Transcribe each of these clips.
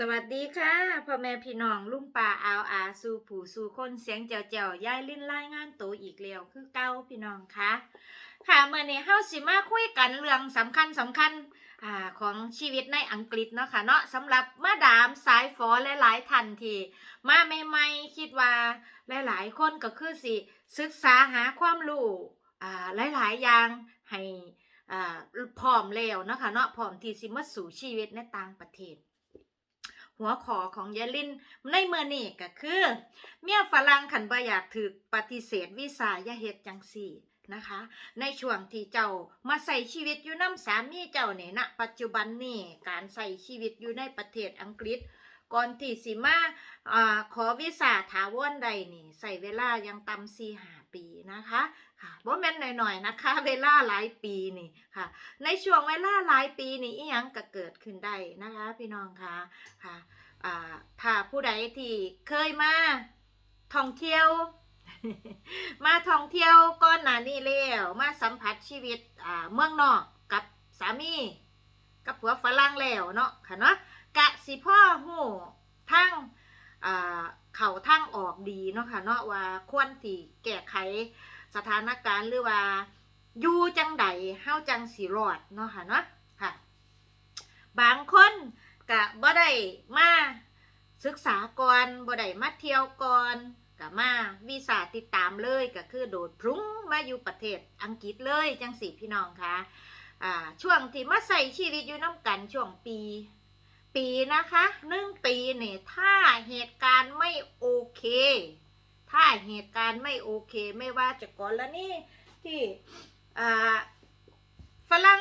สวัสดีค่ะพ่อแม่พี่น้องลุงป่าอาวอาสู่ผู้สู่คนเสียงเจ้าเจ้าย่ายลิ้นรายงานโตอีกแล้วคือเก้าพี่น้องคะค่ะเมื่อนี้เฮาสิมาคุยกันเรื่องสำคัญสำคัญอ่าของชีวิตในอังกฤษเนาะค่ะเนาะสำหรับมาดามสายฟอและหลายท่านที่มาใหม่ๆคิดว่าหลายๆคนก็คือสิศึกษาหาความรู้อ่าหลายๆอย่างให้อ่าพร้อมแล้วเนาะคะเนาะพร้อมที่สิมาสู่ชีวิตในต่างประเทศ หัวขอของยายลินในเมื่อนี่ก็คือ เมียฝรั่งขันบ่อยากถือปฏิเสธวีซ่ายาเฮ็ดจังสี่นะคะ ในช่วงที่เจ้ามาใส่ชีวิตอยู่น้ำสามีเจ้าเนี่ยณปัจจุบันนี่การใส่ชีวิตอยู่ในประเทศอังกฤษ ก่อนที่สิมาอขอวีซ่าถาวรใดนี่ใส่เวลายังต่ำสี่หาปีนะคะ ค่ะบ่แม่นหน่อยๆนะคะ เวลาหลายปีนี่ค่ะ ในช่วงเวลาหลายปีนี่อีหยังก็เกิดขึ้นได้นะคะ พี่น้องคะค่ะอ่าถ้าผู้ใดที่เคยมาท่องเที่ยว มาท่องเที่ยวก่อนหน้านี้แล้วมาสัมผัสชีวิตอ่าเมืองนอกกับสามี กับผัวฝรั่งแล้วเนาะค่ะเนาะกะสิพ่อหูทั้งอ่าเข่าทั้งออกดีเนาะค่ะเนาะว่าควรที่แก้ไข สถานการณ์หรือว่าอยู่จังใดเฮาจังสิรอดเนาะค่ะเนาะค่ะ บางคนกะบ่ได้มาศึกษาก่อนบ่ได้มาเที่ยวก่อนกะมาวีซ่าติดตามเลยก็คือโดดพรุ้งมาอยู่ประเทศอังกฤษเลยจังสิพี่น้องคะอ่าช่วงที่มาใส่ชีวิตอยู่น้ำกันช่วงปี ปีนะคะหนึ่งปีเนี่ยถ้าเหตุการณ์ไม่โอเค ถ้าเหตุการณ์ไม่โอเคไม่ว่าจะก่อนแล้วนี่ที่ฝรั่ง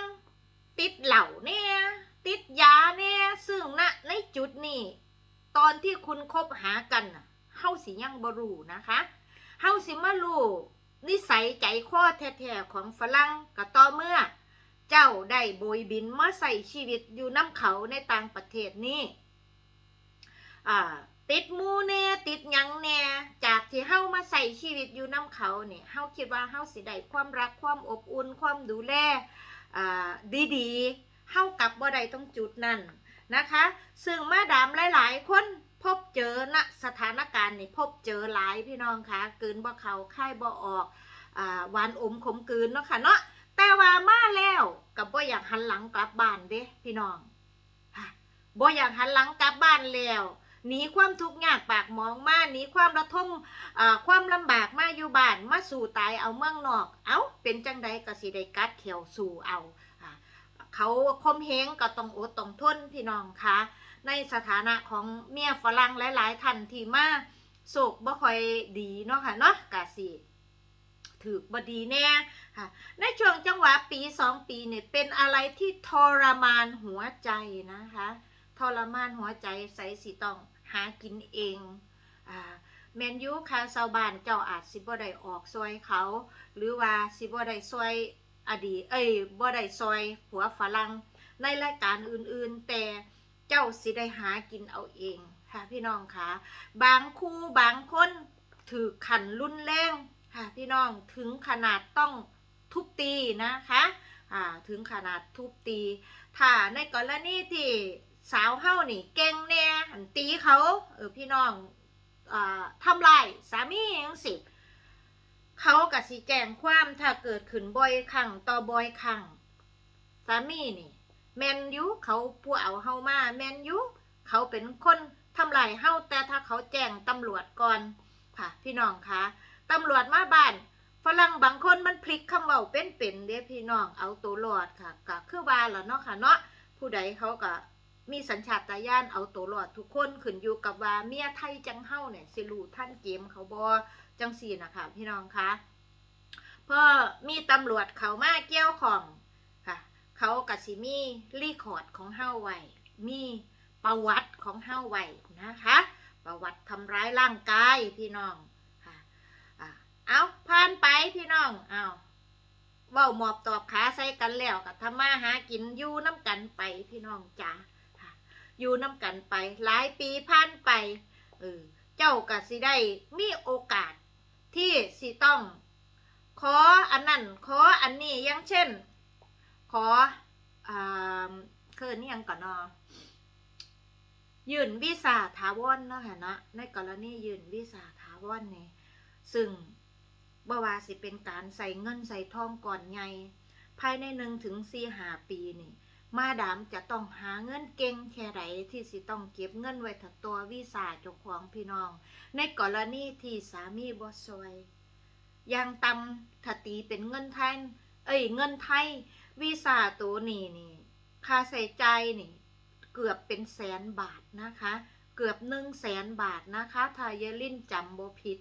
ติดเหล่าเนี่ยติดยาเนี่ยซึ่งณในจุดนี้ ตอนที่คุณคบหากันเฮาสิยังบรูนะคะเฮาสิมารูนิสัยใจคอแท้ๆของฝรั่งก็ต่อเมื่อ เจ้าได้โบยบินมาใส่ชีวิตอยู่น้ำเขาในต่างประเทศนี้อ่า ติดมูแน่ติดยังแน่จากที่เฮามาใส่ชีวิตอยู่น้ำเขาเนี่ยเฮาคิดว่าเฮาสิได้ความรักความอบอุ่นความดูแลอ่าดีๆเฮากลับบ่ได้ตรงจุดนั้นนะคะ ซึ่งมาดามหลาย ๆ คนพบเจอณสถานการณ์นี่พบเจอหลายพี่น้องคะกืนบ่เขาค่ายบ่ออกอ่าหวานอมขมกืนเนาะค่ะเนาะแต่ว่ามาแล้วกับบ่อยากหันหลังกลับบ้านเด้พี่น้องบ่อยากหันหลังกลับบ้านแล้ว หนีความทุกข์ยากปากมองมาหนีความระทมความลำบากมาอยู่บ้านมาสู่ตายเอาเมืองนอก เอ้าเป็นจังใดก็สิได้กัดเขียวสู่เอาเขาคมเหงก็ต้องอดต้องทนพี่น้องคะในสถานะของเมียฝรั่งหลาย ๆท่านที่มาโศกบ่ค่อยดีเนาะค่ะเนาะกะสิถือบดีแน่ค่ะในช่วงจังหวะปีสองปีเนี่ยเป็นอะไรที่ทรมานหัวใจนะคะ ทรมานหัวใจใส่สิต้องากินเองอ่าแมนยูคาซาวบานเจ้าอาจสิบ่ได้ออกซอยเขา หรือว่าสิบ่ได้ซอยอดีเอ้ยบ่ได้ซอยผัวฝรั่งในรายการอื่นๆ แต่เจ้าสิได้หากินเอาเองค่ะพี่น้องคะบางคู่บางคนถือขันรุนแรงค่ะพี่น้องถึงขนาดต้องทุบตีนะคะอ่าถึงขนาดทุบตี ถ้าในกรณีที่ สาวเฮ้านี่เก่งแน่หันตีเขาเออพี่น้องอทำลายสามียังสิเขากับสีแจงความถ้าเกิดขึ้นบ่อยครั้งต่อบ่อยครั้งสามีนี่ แมนยูเขาผู้เอาเฮามาแมนยูเขาเป็นคนทำลายเฮาแต่ถ้าเขาแจ้งตำรวจก่อนค่ะ พี่น้องคะตำรวจมาบ้านฝรั่งบางคนมันพลิกคำเว้าเป็นเป็นเด้พี่น้องเอาตัวรอดค่ะก็คือว่าล่ะเนาะค่ะเนาะผู้ใดเขาก็ มีสัญชาตญาณเอาตัวรอดทุกคนขึ้นอยู่กับว่าเมียไทยจังเฮ้าเนี่ยสิรู้ท่านเกมเขาบ่จังซี่นะคะพี่น้องคะพอมีตำรวจเขามาเกี่ยวของค่ะ เขาก็สิมีรีคอร์ดของเฮ้าไว้มีประวัติของเฮ้าไว้นะคะ ประวัติทำร้ายร่างกายพี่น้องอะเอาผ่านไปพี่น้องเอาเว้าหมอบตอบขาใส่กันแล้วก็ทำมาหากินอยู่น้ำกันไปพี่น้องจ้า อยู่น้ำกันไป หลายปีผ่านไปเออเจ้าก็สิได้มีโอกาสที่สิต้อง ขออันนั้นขออันนี้อย่างเช่น ขออ่าเคินนี่ยังก่อนเนอยื่นวีซ่าถาวรเนาะค่ะนะในกรณียื่นวีซ่าถาวรนี่ซึ่งบ่ว่าสิเป็นการใส่เงินใส่ทองก่อนใหญ่ภายในหนึ่งถึงสี่หาปีนี่ มาดามจะต้องหาเงินเก่งแค่ไหนที่สิต้องเก็บเงินไว้ถัดตัววีซ่าเจ้าของพี่น้อง ในกรณีที่สามีบ่ซอยอยังตำถตีเป็นเงินไทย เอ้ยเงินไทยวีซ่าตัวนี้นี่ค่าใช้จ่ายนี่ เกือบเป็นแสนบาทนะคะ เกือบหนึ่งแสนบาทนะคะถ้าเยลินจำบ่ผิด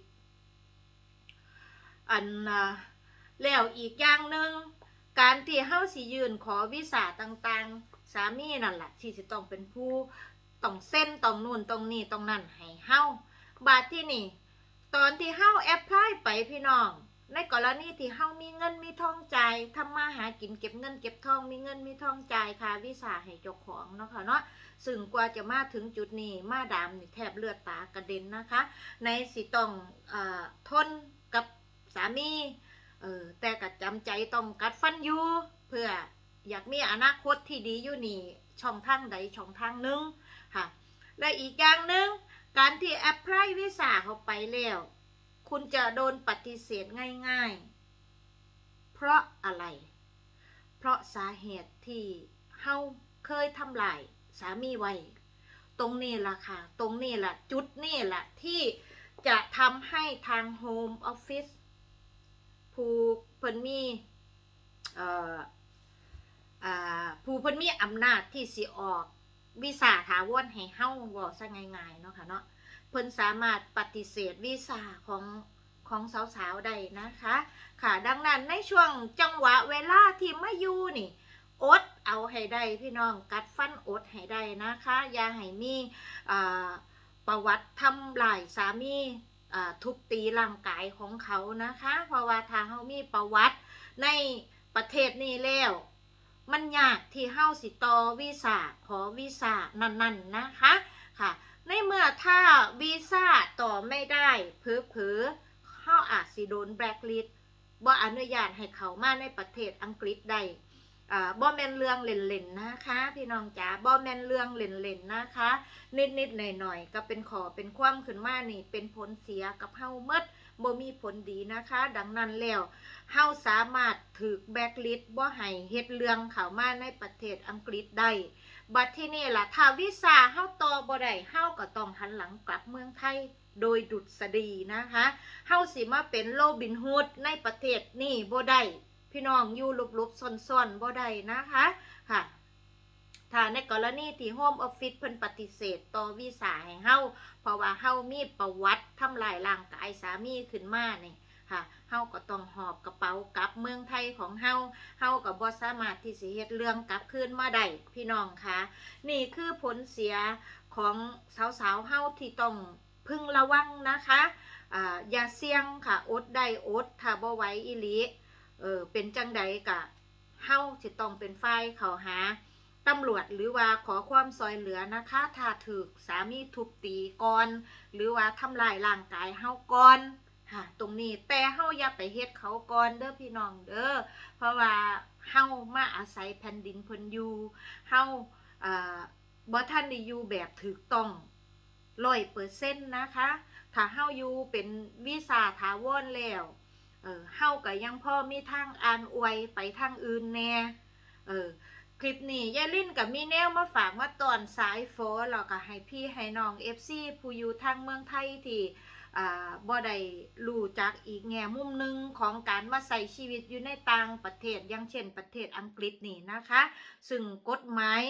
อันแล้วอีกอย่างหนึ่ง การที่เฮาสิยืนขอวีซ่าต่างๆ สามีนั่นแหละที่จะต้องเป็นผู้ต้องเส้นต้องนู่นต้องนี่ต้องนั่นให้เฮาบาทที่นี่ ตอนที่เฮาแอพพลายไปพี่น้อง ในกรณีที่เฮามีเงินมีทองจ่ายทำมาหากินเก็บเงินเก็บทองมีเงินมีทองใจค่าวีซ่าให้เจ้าของเนาะค่ะเนาะซึ่งกว่าจะมาถึงจุดนี้มาดามนี่แทบเลือดตากระเด็นนะคะ ในสิต้องอทนกับสามี เออแต่ก็จำใจต้องกัดฟันอยู่เพื่ออยากมีอนาคตที่ดีอยู่นี่ช่องทางใดช่องทางหนึงค่ะและอีกอย่างหนึ่งการที่แอปพลายวีซ่าเข้าไปแล้ว คุณจะโดนปฏิเสธง่าย ๆ เพราะอะไร เพราะสาเหตุที่เฮาเคยทำลายสามีไว้ ตรงนี้ล่ะค่ะ ตรงนี้ล่ะ จุดนี่ล่ะ ที่จะทำให้ทางโฮมออฟฟิศ ผู้เพิ่นมีเอ่ออ่าผู้เพิ่นมีอำนาจที่สิออกวีซ่าถาวรให้เฮาบ่ซะง่ายๆเนาะค่ะเนาะเพิ่นสามารถปฏิเสธวีซ่าของของสาวๆได้นะคะ ค่ะดังนั้นในช่วงจังหวะเวลาที่มาอยู่นี่อดเอาให้ได้พี่น้องกัดฟันอดให้ได้นะคะ อย่าให้มีอ่าประวัติทำลายสามี ทุบตีร่างกายของเขานะคะ เพราะว่าทางเขามีประวัติในประเทศนี้แล้ว มันยากที่เฮาสิต่อวีซ่าขอวีซ่านั่นๆนะคะค่ะ ในเมื่อถ้าวีซ่าต่อไม่ได้เผลอๆเขาอาจสิโดนแบล็คลิสต์บ่อนุญาตให้เขามาในประเทศอังกฤษได้ บ่แม่นเรื่องเล่นๆนะคะ พี่น้องจ๋าบ่แม่นเรื่องเล่นๆนะคะ นิดๆหน่อยๆก็เป็นขอเป็นความขึ้นมานี่ เป็นผลเสียกับเฮาเมดบ่มีผลดีนะคะ ดังนั้นแล้วเฮาสามารถถูกแบล็คลิสต์บ่ให้เฮ็ดเรื่องเข้ามาในประเทศอังกฤษได้บัดที่นี่ล่ะถ้าวีซ่าเฮาต่อบ่ได้เฮาก็ต้องหันหลังกลับเมืองไทยโดยดุษฎีนะคะ เฮาสิมาเป็นโลบินฮูดในประเทศนี่บ่ได้ พี่น้องอยู่หลบๆซ่อนๆบ่ได้นะคะค่ะถ้าในกรณีที่โฮมออฟฟิศเพิ่นปฏิเสธต่อวีซ่าให้เฮาเพราะว่าเฮามีประวัติทำลายร่างกายสามีขึ้นมานี่ค่ะเฮาก็ต้องหอบกระเป๋ากลับเมืองไทยของเฮา เฮากับบ่สามารถที่สิเฮ็ดเรื่องกลับคืนมาได้พี่น้องคะนี่คือผลเสียของสาวๆเฮาที่ต้องพึงระวังนะคะ อ่าอย่าเสี่ยงค่ะ อดได้อดถ้าบ่ไหวอีหลี เออเป็นจังใดกะเฮาสิต้องเป็นฝ่ายเขาหาตำรวจหรือว่าขอความซอยเหลือนะคะ ถ้าถูกสามีทุบตีก่อน หรือว่าทำลายร่างกายเฮาก่อนค่ะตรงนี้แต่เฮาอย่าไปเฮ็ดเขาก่อนเด้อพี่น้องเด้อเพราะว่าเฮามาอาศัยแผ่นดินเพิ่นอยู่เฮาอ่าบ่ทันได้อยู่แบบถูกต้อง100%นะคะ ถ้าเฮาอยู่เป็นวีซ่าถาวรแล้ว เออเฮาก็ยังพ่อมีทางอ่านอวยไปทางอื่นแน่เออคลิปนี้ยายลินกับมีแนวมาฝากมาตอนสายโฟแล้วก็ให้พี่ให้น้อง FC ผู้อยู่ทางเมืองไทยที่อ่าบ่ได้รู้จักอีกแง่มุมหนึ่งของการมาใส่ชีวิตอยู่ในต่างประเทศอย่างเช่นประเทศอังกฤษนี่นะคะ ซึ่งกฎหมาย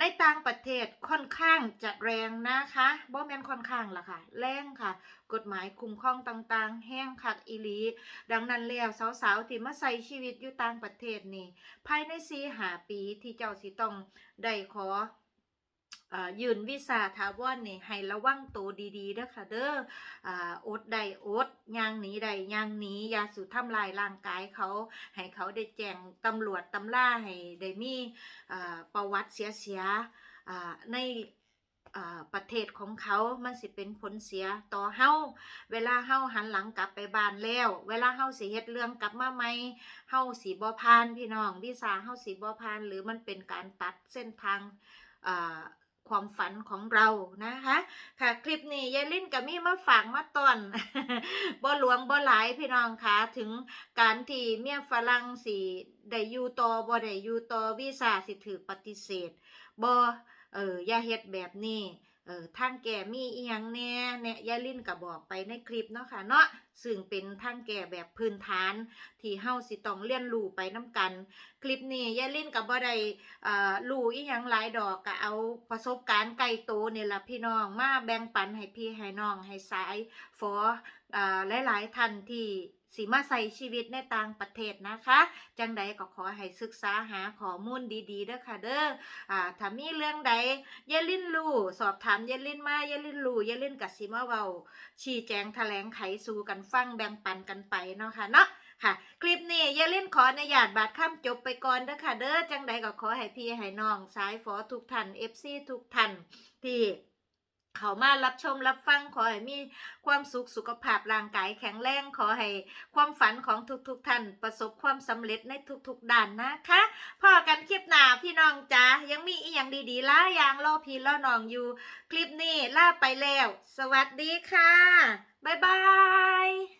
ในต่างประเทศค่อนข้างจะแรงนะคะบ่แมนค่อนข้างล่ะค่ะ แรงค่ะ กฎหมายคุ้มครองต่างๆ แห้งคักอีลี ดังนั้นแล้วสาวๆที่มาใส่ชีวิตอยู่ต่างประเทศนี่ภายในสีหาปีที่เจ้าสิต้องได้ขอ ยืนวีซ่าถาวรนี่ให้ระวังตัวดีๆเด้อค่ะเด้อออดได้อดย่างหนีได้ย่างหนียาสู่ทำลายร่างกายเขา ให้เขาได้แจ้งตำรวจตำล่าให้ได้มีประวัติเสียๆในประเทศของเขา มันสิเป็นผลเสียต่อเฮา เวลาเฮาหันหลังกลับไปบ้านแล้ว เวลาเฮาสิเฮ็ดเรื่องกลับมาใหม่ เฮาสิบ่ผ่านพี่น้องวีซ่าเฮาสิบ่ผ่าน หรือมันเป็นการตัดเส้นทางอ่า ความฝันของเรานะคะ ค่ะคลิปนี้ยายลิ้นกับมี่มาฝากมาตอนบ่หลวงบ่หลายพี่น้องคะถึงการที่เมียฝรั่งสีได้อยู่ต่อบ่ได้อยู่ต่อวีซ่าสิถือปฏิเสธบ่เอออย่าเฮ็ดแบบนี้ ออทางแก่มีอีหยังแน่เนี่ยยายลิ้นก็บบอกไปในคลิปเนาะค่ะเนาะซึ่งเป็นทางแก่แบบพื้นฐาน ที่เฮาสิต้องเรียนรู้ไปนํกัน คลิปนี้ยายลิ้นก็บบ่ได้เอ่อรู้อีหยังหลายดอกก็เอาประสบการณ์ไกลโตวนี่ยละพี่น้องมาแบ่งปันให้พี่ให้น้องให้สายฟออ่าหลายๆท่านที่ สิมาใส่ชีวิตในต่างประเทศนะคะ จังใดก็ขอให้ศึกษาหาข้อมูลดีๆเด้อค่ะเด้ออ่าถ้ามีเรื่องใดอย่าลิ้นรู้สอบถามอย่าลิ้นมาอย่าลิ้นรู้อย่าลิ้นก็สิมาเว้าชี้แจงแถลงไขสู่กันฟังแบ่งปันกันไปเนาะค่ะเนาะค่ะ คลิปนี้อย่าเล่นขออนุญาตบาดข้ามจบไปก่อนเด้อค่ะ เด้อจังใดก็ขอให้พี่ให้น้องสายฝอทุกท่าน FC ทุกท่านที่ เขามารับชมรับฟังขอให้มีความสุขสุขภาพร่างกายแข็งแรงขอให้ความฝันของทุกๆทท่านประสบความสำเร็จในทุกๆด้านนะคะพอกันคลิปหน้าพี่น้องจ๋ายังมีอีกอย่างดีๆล่ายอย่างล่อพี่รอน้องอยู่ คลิปนี้ล่าไปแล้ว สวัสดีค่ะ บ๊ายบาย